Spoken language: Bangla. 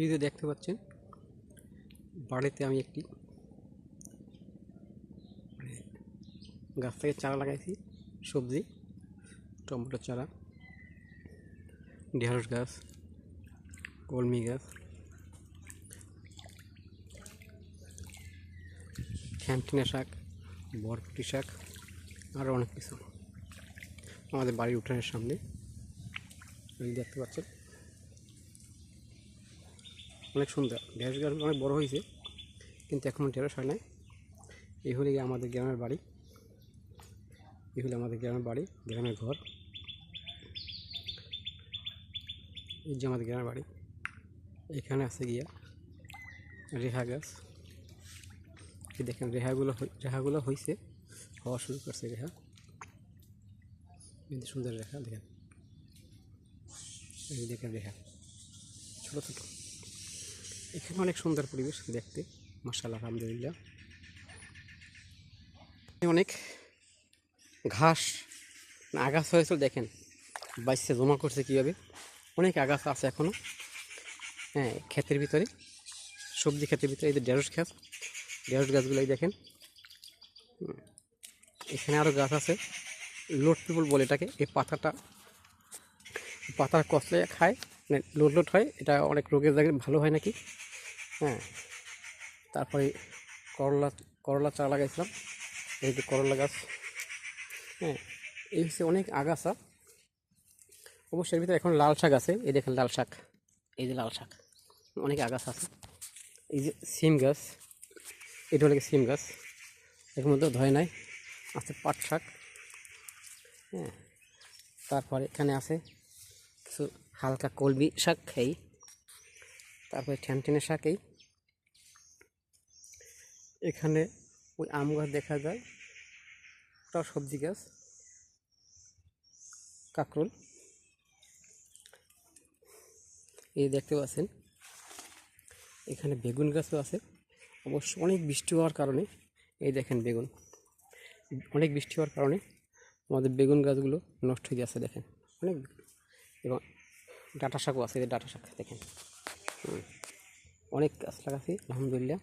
এই যে দেখতে পাচ্ছেন, বাড়িতে আমি একটি মানে গাছ থেকে চারা লাগাইছি, সবজি, টমেটো চারা, ঢেঁড়স গাছ, কলমি গাছ ঠ্যামটিনা শাক বরবটি শাক আরও অনেক কিছু। আমাদের বাড়ির উঠানের সামনে দেখতে পাচ্ছেন। অনেক সুন্দর। ঢেঁড়স গাছ অনেক বড় হয়েছে, কিন্তু এখনও ঢেঁড়স হয় নাই। এই হলে আমাদের গ্রামের বাড়ি। এই হলো আমাদের গ্রামের বাড়ি, গ্রামের ঘর। এই যে আমাদের গ্রামের বাড়ি। এখানে আছে গিয়া রেহা গাছ। দেখেন রেহাগুলো রেহাগুলো হয়েছে হওয়া শুরু করছে রেহা। কিন্তু সুন্দর রেখা দেখেন। দেখেন রেখা ছোটো ছোটো। এখানে অনেক সুন্দর পরিবেশ দেখতে মার্শাল্লাহ আলহামদুলিল্লাহ। অনেক ঘাস, আগাছা হয়েছিল, দেখেন বাইশে জমা করছে কীভাবে। অনেক আগাছা আছে এখনও হ্যাঁ ক্ষেতের ভিতরে, সবজি ক্ষেতের ভিতরে, এই যে ঢেঁড়স ক্ষেত ঢেঁড়স গাছগুলো এই দেখেন। এখানে আরও গাছ আছে লোট পিপল বলে এটাকে, এই পাতাটা, পাতার কষলে খায়। মানে লোট লোট হয়, এটা অনেক রোগের জায়গায় ভালো হয় নাকি? হ্যাঁ তারপরে করলা করলা চারা লাগাইছিলাম, এই যে করলা গাছ। হ্যাঁ এই হচ্ছে অনেক আগাছা। অবশ্যই ভিতরে এখন লাল শাক আছে, এই দেখেন লাল শাক, এই যে লাল শাক, অনেক আগাছা আছে। এই যে সিম গাছ, এটা হলো সিম গাছ, এর মধ্যে ধরে নাই, আছে পাট শাক। হ্যাঁ তারপরে এখানে আছে কিছু হালকা কলমি শাক খাই। তারপরে ঠ্যানটেনের শাক এই এখানে ওই আম গাছ দেখা যায় ওটাও সবজি গাছ, কাকরোল। এই দেখতে পাচ্ছেন, এখানে বেগুন গাছও আছে। অবশ্য অনেক বৃষ্টি হওয়ার কারণে, এই দেখেন বেগুন। অনেক বৃষ্টি হওয়ার কারণে আমাদের বেগুন গাছগুলো নষ্ট হয়ে যাচ্ছে দেখেন। অনেক এবং ডাটা শাকও আছে ডাটা শাক দেখেন। অনেক গাছ লাগাছি আলহামদুলিল্লাহ।